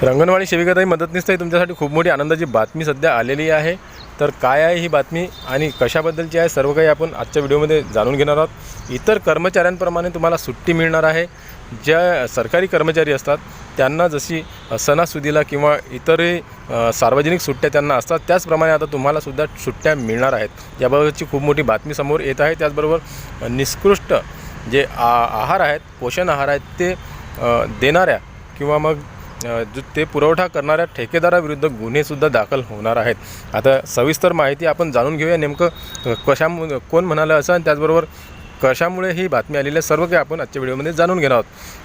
तर अंगणवाडी सेविकाताई मदतनीसताई तुमच्यासाठी खूप मोठी आनंदाची बातमी सध्या आलेली आहे. तर काय आहे ही बातमी आणि कशाबद्दलची आहे सर्व काही आपण आजच्या व्हिडिओमध्ये जाणून घेणार आहोत. इतर कर्मचाऱ्यांप्रमाणे तुम्हाला सुट्टी मिळणार आहे. ज्या सरकारी कर्मचारी असतात त्यांना जशी सणासुदीला किंवा इतरही सार्वजनिक सुट्ट्या त्यांना असतात त्याचप्रमाणे आता तुम्हालासुद्धा सुट्ट्या मिळणार आहेत. याबाबतची खूप मोठी बातमी समोर येत आहे. त्याचबरोबर निष्कृष्ट जे आ आहार आहेत पोषण आहार आहेत ते देणाऱ्या किंवा मग ते पुरवठा करणाऱ्या ठेकेदाराविरुद्ध गुन्हेसुद्धा दाखल होणार आहेत. आता सविस्तर माहिती आपण जाणून घेऊया नेमकं अ, कशामु कोण म्हणालं असं आणि त्याचबरोबर कशामुळे ही बातमी आलेली आहे सर्व काही आपण आजच्या व्हिडिओमध्ये जाणून घेणार आहोत.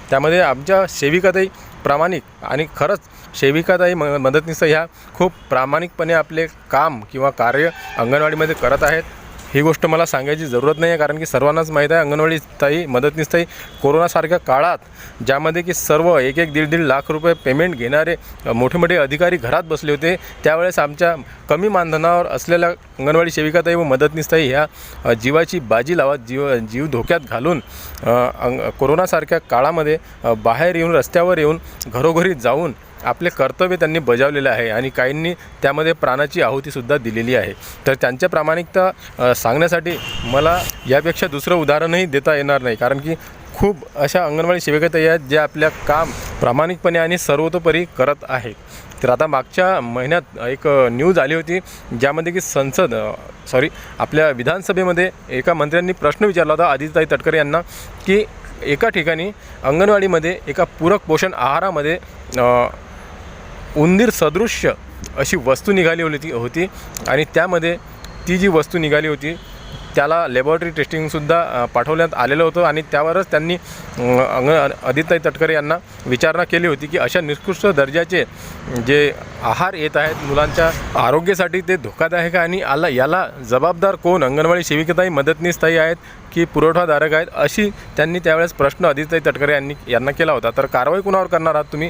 त्यामध्ये आमच्या सेविकाताई प्रामाणिक आणि खरंच सेविकाताई म मदतनीस ह्या खूप प्रामाणिकपणे आपले काम किंवा कार्य अंगणवाडीमध्ये करत आहेत. ही गोष्ट मला सांगायची जरूरत नाही आहे कारण की सर्वांनाच माहीत आहे अंगणवाडी ताई मदतनीसताई कोरोनासारख्या काळात ज्यामध्ये की सर्व एक एक दीड दीड लाख रुपये पेमेंट घेणारे मोठे मोठे अधिकारी घरात बसले होते त्यावेळेस आमच्या कमी मानधनावर असलेल्या अंगणवाडी सेविकाताई व मदतनीसताई ह्या जीवाची बाजी लावत जीव जीव धोक्यात घालून अंग कोरोनासारख्या काळामध्ये बाहेर येऊन रस्त्यावर येऊन घरोघरी जाऊन आपले कर्तव्य त्यांनी बजावलेलं आहे आणि काहींनी त्यामध्ये प्राणाची आहुतीसुद्धा दिलेली आहे. तर त्यांच्या प्रामाणिकता सांगण्यासाठी मला यापेक्षा दुसरं उदाहरणही देता येणार नाही. कारण की खूप अशा अंगणवाडी सेविकाताई आहेत ज्या आपल्या काम प्रामाणिकपणे आणि सर्वतोपरी करत आहेत. तर आता मागच्या महिन्यात एक न्यूज आली होती ज्यामध्ये की संसद सॉरी आपल्या विधानसभेमध्ये एका मंत्र्यांनी प्रश्न विचारला होता आदित्यताई तटकरे यांना की एका ठिकाणी अंगणवाडीमध्ये एका पूरक पोषण आहारामध्ये उंदीर सदृश्य अशी वस्तू निघाली होती होती आणि त्यामध्ये ती जी वस्तू निघाली होती त्याला लॅबॉरेटरी टेस्टिंगसुद्धा पाठवण्यात आलेलं होतं आणि त्यावरच त्यांनी अंग आदिताई तटकरे यांना विचारणा केली होती की अशा निकृष्ट दर्जाचे जे आहार येत आहेत मुलांच्या आरोग्यासाठी ते धोकादायक आहे आणि आला याला जबाबदार कोण? अंगणवाडी सेविकाताई मदतनीसताई आहेत की पुरवठाधारक आहेत? अशी त्यांनी त्यावेळेस प्रश्न आदित्यताई तटकरे यांनी यांना केला होता. तर कारवाई कुणावर करणार आहात तुम्ही?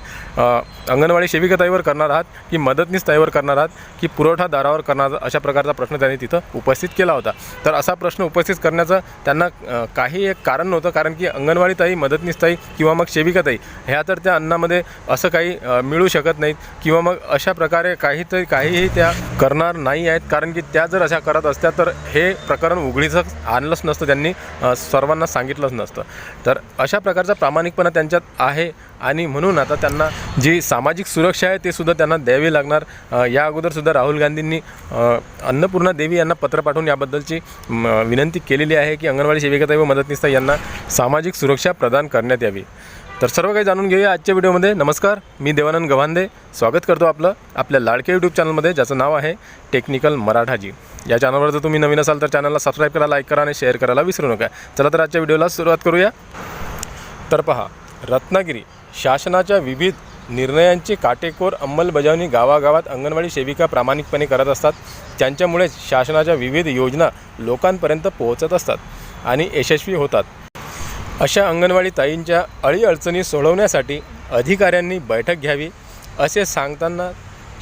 अंगणवाडी सेविकाताईवर करणार आहात की मदतनीसताईवर करणार आहात की पुरवठादारावर करणार अशा प्रकारचा प्रश्न त्यांनी तिथं उपस्थित केला होता. तर असा प्रश्न उपस्थित करण्याचं त्यांना काही एक कारण नव्हतं कारण की अंगणवाडीताई मदतनीसताई किंवा मग सेविकाताई ह्या तर त्या अन्नामध्ये असं काही मिळू शकत नाहीत किंवा मग अशा प्रकारे काहीतरी काहीही त्या करणार नाही आहेत. कारण की त्या जर अशा करत असत्या तर हे प्रकरण उघडीचं आणलंच नसतं त्यांनी सर्वांना सांगितलंच नसतं. तर अशा प्रकारचा प्रामाणिकपणा त्यांच्यात आहे. आणि म्हणून आता त्यांना जी सामाजिक सुरक्षा आहे ते सुद्धा त्यांना द्यावी लागणार. या अगोदरसुद्धा राहुल गांधींनी अन्नपूर्णा देवी यांना पत्र पाठवून याबद्दलची म, विनंती केलेली आहे की अंगणवाडी सेविकाताई व मदतनीसता यांना सामाजिक सुरक्षा प्रदान करण्यात यावी. तर सर्व काही जाणून घेऊया आजच्या व्हिडिओमध्ये. नमस्कार मी देवानंद गव्हांदे. स्वागत करतो आपलं आपल्या लाडक्या यूट्यूब चॅनलमध्ये ज्याचं नाव आहे टेक्निकल मराठाजी. या चॅनलवर जर तुम्ही नवीन असाल तर चॅनलला सबस्क्राईब करा लाईक करा आणि शेअर करायला विसरू नका. चला तर आजच्या व्हिडिओला सुरुवात करूया. तर पहा रत्नागिरी. शासनाच्या विविध निर्णयांची काटेकोर अंमलबजावणी गावागावात अंगणवाडी सेविका प्रामाणिकपणे करत असतात. त्यांच्यामुळेच शासनाच्या विविध योजना लोकांपर्यंत पोहोचत असतात आणि यशस्वी होतात. अशा अंगणवाडी ताईंच्या अडीअडचणी सोडवण्यासाठी अधिकाऱ्यांनी बैठक घ्यावी असे सांगताना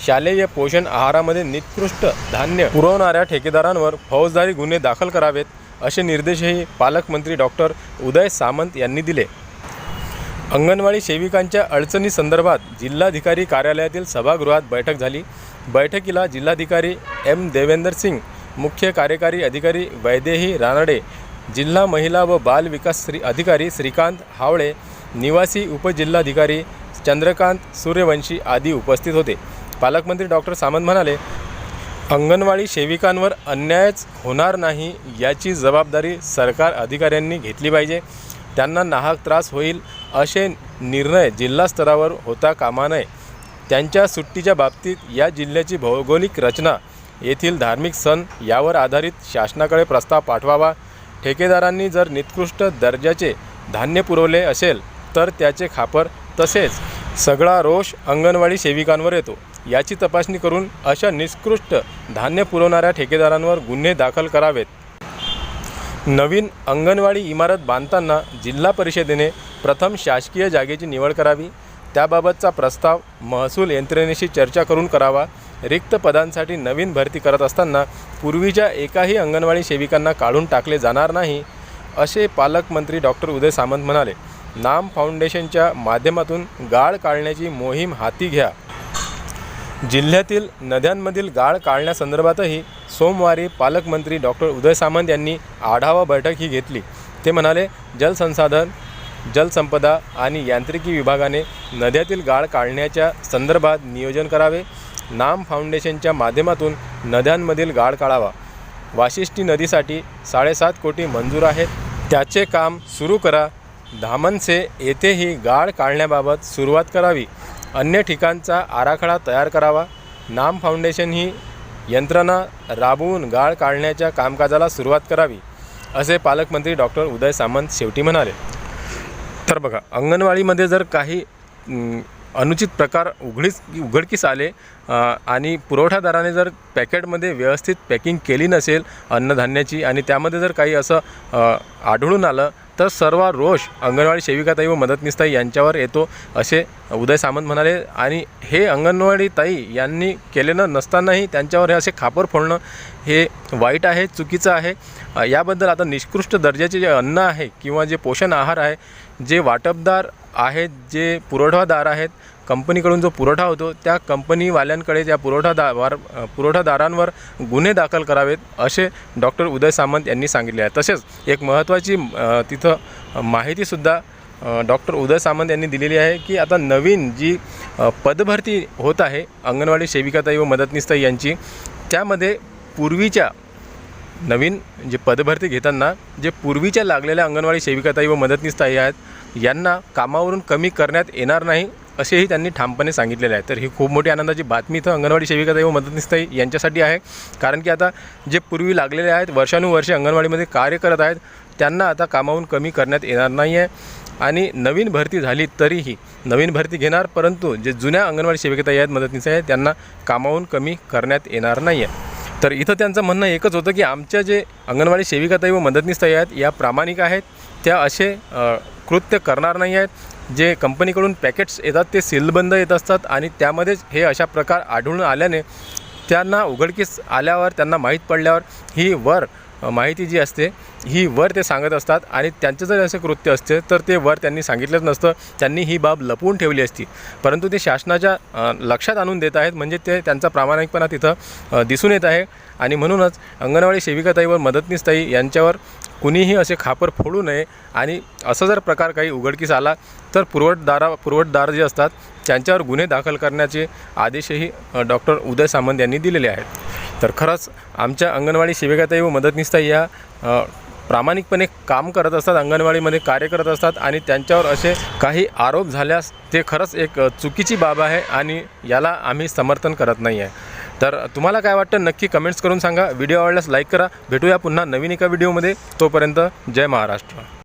शालेय पोषण आहारामध्ये निकृष्ट धान्य पुरवणाऱ्या ठेकेदारांवर फौजदारी गुन्हे दाखल करावेत असे निर्देशही पालकमंत्री डॉक्टर उदय सामंत यांनी दिले. अंगणवाडी सेविकांच्या अडचणीसंदर्भात जिल्हाधिकारी कार्यालयातील सभागृहात बैठक झाली. बैठकीला जिल्हाधिकारी एम देवेंदर सिंग मुख्य कार्यकारी अधिकारी वैदेही रानडे जिल्हा महिला व बाल विकास श्री अधिकारी श्रीकांत हावळे निवासी उपजिल्हाधिकारी चंद्रकांत सूर्यवंशी आदी उपस्थित होते. पालकमंत्री डॉक्टर सामंत म्हणाले अंगणवाडी सेविकांवर अन्यायच होणार नाही याची जबाबदारी सरकार अधिकाऱ्यांनी घेतली पाहिजे. त्यांना नाहक त्रास होईल असे निर्णय जिल्हा स्तरावर होता कामा नये. त्यांच्या सुट्टीच्या बाबतीत या जिल्ह्याची भौगोलिक रचना येथील धार्मिक सण यावर आधारित शासनाकडे प्रस्ताव पाठवावा. ठेकेदारांनी जर निकृष्ट दर्जाचे धान्य पुरवले असेल तर त्याचे खापर तसेच सगळा रोष अंगणवाडी सेविकांवर येतो. याची तपासणी करून अशा निकृष्ट धान्य पुरवणाऱ्या ठेकेदारांवर गुन्हे दाखल करावेत. नवीन अंगणवाडी इमारत बांधताना जिल्हा परिषदेने प्रथम शासकीय जागेची निवड करावी. त्याबाबतचा प्रस्ताव महसूल यंत्रणेशी चर्चा करून करावा. रिक्त पदांसाठी नवीन भरती करत असताना पूर्वीच्या एकाही अंगणवाडी सेविकांना काढून टाकले जाणार नाही असे पालकमंत्री डॉक्टर उदय सामंत म्हणाले. नाम फाउंडेशनच्या माध्यमातून गाळ काढण्याची मोहीम हाती घ्या. जिल्ह्यातील नद्यांमधील गाळ काढण्यासंदर्भातही सोमवारी पालकमंत्री डॉक्टर उदय सामंत यांनी आढावा बैठक ही घेतली. ते म्हणाले जलसंसाधन जलसंपदा आणि यांत्रिकी विभागाने नद्यातील गाळ काढण्याच्या संदर्भात नियोजन करावे. नाम फाउंडेशनच्या माध्यमातून नद्यांमधील गाळ काढावा. वाशिष्ठी नदीसाठी साडेसात कोटी मंजूर आहेत. त्याचे काम सुरू करा. धामनसे येथेही गाळ काढण्याबाबत सुरुवात करावी. अन्य ठिकाणचा आराखडा तयार करावा. नाम फाउंडेशन ही यंत्रणा राबवून गाळ काढण्याच्या कामकाजाला सुरुवात करावी असे पालकमंत्री डॉक्टर उदय सामंत शेवटी म्हणाले. तर बघा अंगणवाडीमध्ये जर काही अनुचित प्रकार उघडीस उघडकीस आले आणि पुरवठादाराने जर पॅकेटमध्ये व्यवस्थित पॅकिंग केली नसेल अन्नधान्याची आणि त्यामध्ये जर काही असं आढळून आलं तर सर्व रोष अंगणवाडी सेविकाताई व मदतनीसताई यांच्यावर येतो असे उदय सामंत म्हणाले. आणि हे अंगणवाडी ताई यांनी केलेलं नसतानाही त्यांच्यावर हे असे खापर फोडणं हे वाईट आहे चुकीचं आहे. याबद्दल आता निष्कृष्ट दर्जाचे जे अन्न आहे किंवा जे पोषण आहार आहे जे वाटपदार आहेत जे पुरवठादार आहेत कंपनीकडून जो पुरवठा होतो त्या कंपनीवाल्यांकडे त्या पुरवठादार पुरवठादारांवर गुन्हे दाखल करावेत असे डॉक्टर उदय सामंत यांनी सांगितले आहे. तसेच एक महत्त्वाची तिथं माहितीसुद्धा डॉक्टर उदय सामंत यांनी दिलेली आहे की आता नवीन जी पदभरती होत आहे अंगणवाडी सेविकाताई व मदतनीसताई यांची त्यामध्ये पूर्वीच्या नवीन जे पदभरती घेताना जे पूर्वीच्या लागलेल्या अंगणवाडी सेविकाताई व मदतनीसताई आहेत यांना कामावरून कमी करण्यात येणार नाही असेही त्यांनी ठामपणे सांगितलेले आहे. तर ही खूप मोठी आनंदाची बातमी इथं अंगणवाडी सेविकाताई व मदतनीसताई यांच्यासाठी आहे. कारण की आता जे पूर्वी लागलेले आहेत वर्षानुवर्षे अंगणवाडीमध्ये कार्य करत आहेत त्यांना आता कामाहून कमी करण्यात येणार नाही आहे आणि नवीन भरती झाली तरीही नवीन भरती घेणार परंतु जे जुन्या अंगणवाडी सेविकाताई आहेत मदतनीस आहेत त्यांना कामाहून कमी करण्यात येणार नाही आहे तर इथं त्यांचं म्हणणं एकच होतं की आमच्या जे अंगणवाडी सेविकाताई व मदतनीसताई आहेत या प्रामाणिक आहेत. त्या असे कृत्य करणार नाही आहेत. जे कंपनीकडून पॅकेट्स येतात ते सीलबंद येत असतात आणि त्यामध्येच हे अशा प्रकार आढळून आल्याने त्यांना उघडकीस आल्यावर त्यांना माहीत पडल्यावर ही वर माहिती जी असते ही वर ते सांगत असतात आणि त्यांचं जर असे कृत्य असते तर ते वर त्यांनी सांगितलंच नसतं. त्यांनी ही बाब लपवून ठेवली असती. परंतु ते शासनाच्या लक्षात आणून देत आहेत. म्हणजे ते त्यांचा प्रामाणिकपणा तिथं दिसून येत आहे. आणि म्हणूनच अंगणवाडी सेविकाताई व मदतनीसताई यांच्यावर कुणीही असे खापर फोडू नये आणि असं जर प्रकार काही उघडकीस आला तर पुरवठदारा पुरवठदार जे असतात त्यांच्यावर गुन्हे दाखल करण्याचे आदेशही डॉक्टर उदय सामंत यांनी दिलेले आहेत. तर खरंच आमच्या अंगणवाडी सेविकाताई व मदतनीसताई या प्रामाणिकपणे काम करत असतात अंगणवाडीमध्ये कार्य करत असतात आणि त्यांच्यावर असे काही आरोप झाल्यास ते खरंच एक चुकीची बाब आहे आणि याला आम्ही समर्थन करत नाही आहे तर तुम्हाला काय वाटतं नक्की कमेंट्स करून सांगा. व्हिडिओ आवडल्यास लाईक करा. भेटूया पुन्हा नवीन एका व्हिडिओमध्ये तोपर्यंत जय महाराष्ट्र.